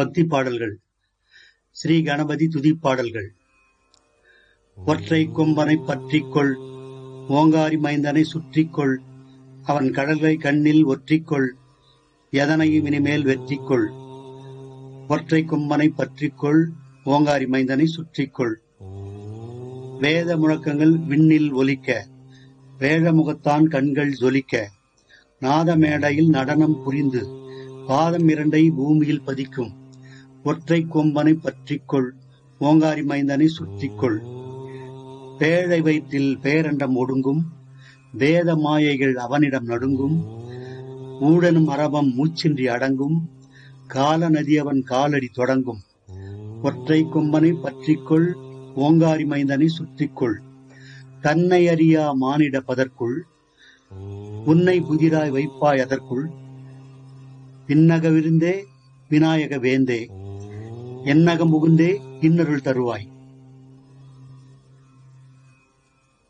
பக்தி பாடல்கள். ஸ்ரீ கணபதி துதிப்பாடல்கள் ஒற்றை கொம்பனை பற்றிக்கொள். ஓங்காரி மைந்தனை சுற்றிக்கொள். அவன் கடல்களை கண்ணில் ஒற்றிக்கொள். எதனையும் இனிமேல் வெற்றிக்கொள். ஒற்றை கொம்பனை பற்றிக்கொள். ஓங்காரி மைந்தனை சுற்றிக்கொள். வேத முழக்கங்கள் விண்ணில் ஒலிக்க. வேழமுகத்தான் கண்கள் ஜொலிக்க. நாத மேடையில் நடனம் புரிந்து. பாதம் இரண்டை பூமியில் பதிக்கும். ஒற்றை கொம்பனை பற்றிக்கொள் ஓங்காரி மைந்தனை சுற்றிக்கொள். பேழை வயிற்றில் பேரண்டம் ஒடுங்கும் வேத மாயைகள் அவனிடம் நடுங்கும் ஊடனும் அரபம் மூச்சின்றி அடங்கும் கால நதி அவன் காலடி தொடங்கும். ஒற்றை கொம்பனை பற்றிக்கொள் ஓங்காரி மைந்தனை சுற்றிக்கொள். தன்னை அறியா மானிட பதற்குள் உன்னை புதிராய் வைப்பாய் அதற்குள். விண்ணக விருந்தே விநாயக வேந்தே. என்னகம் புகுந்தே இன்னருள் தருவாய்.